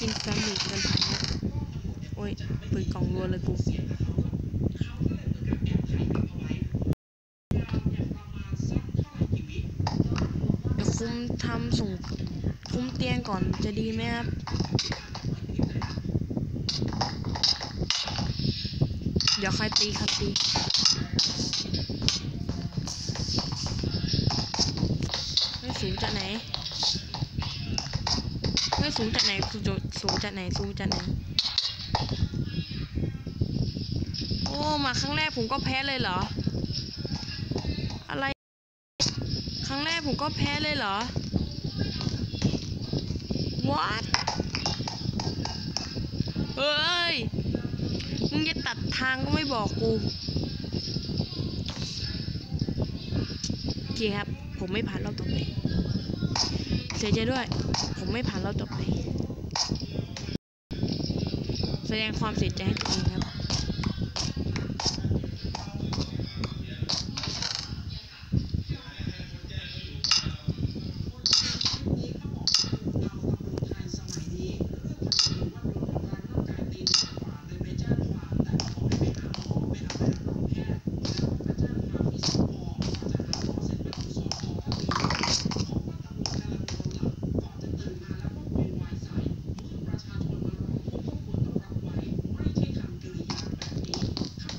กินแฟมหลีกันไปนะโอ้ยเปิดกล่องรัวเลยกูเดี๋ยวคุ้มทำส่งคุ้มเตียงก่อนจะดีไหมครับเดี๋ยวใครตีครับตีไม่สูงจากไหน สูงจากไหนสูงสูงจากไหนสูงจากไหน โอ้ มาครั้งแรกผมก็แพ้เลยเหรอ อะไร ครั้งแรกผมก็แพ้เลยเหรอ what เฮ้ย มึงจะตัดทางก็ไม่บอกกูโอเคครับ ผมไม่ผ่านรอบต่อไป เสียใจด้วย ผมไม่ผ่านรอบต่อไป แสดงความเสียใจให้ตัวเองครับ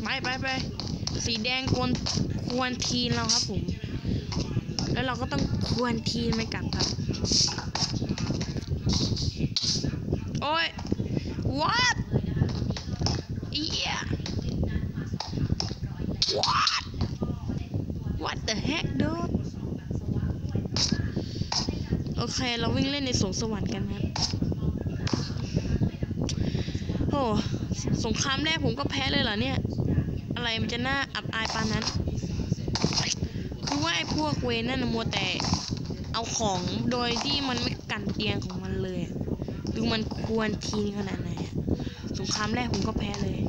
ไปไปไปสีแดงกวนควรทีนเราครับผม แล้วเราก็ต้องควรทีนไม่กลับครับ โอ้ย what เอีย what what the heck dude โอเค เราวิ่งเล่นในสวงสวรรค์กันครับโอ้สงครามแรกผมก็แพ้เลยเหรอเนี่ย อะไรมันจะน่าอับอายปานนั้น คือว่าไอ้พวกเวนนั่นมัวแต่เอาของโดยที่มันไม่กันเตียงของมันเลยดูมันควรทีนขนาดไหนสงครามแรกผมก็แพ้เลย